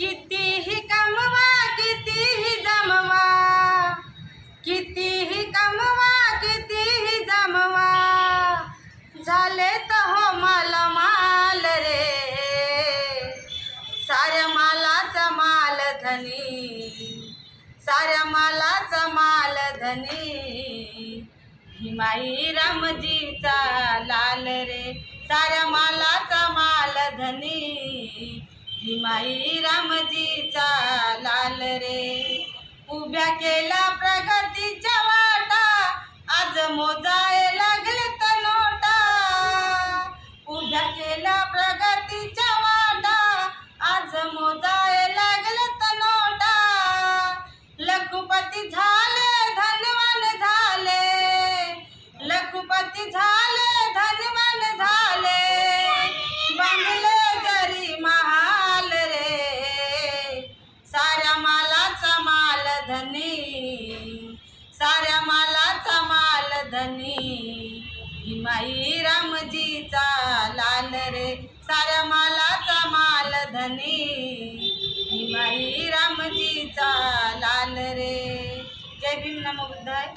कितीही कमवा कितीही जमवा. कितीही कमवा कितीही जमवा. झाले तर हो मला माल रे. साऱ्या मालाचा माल धनी. साऱ्या मालाचा माल धनी. हिमाई रामजीचा लाल रे. साऱ्या मालाचा माल धनी. हिमाई रामजीचा लाल रे. उभ्या केला प्रगतीच्या वाटा आज मोजाय लागले तर नोटा. उभ्या केला प्रगतीच्या साऱ्या मालाचा माल धनी. हिमाई रामजीचा लाल रे. साऱ्या मालाचा माल धनी. हिमाई रामजीचा लाल रे. जय भीम नमो बुद्धाय.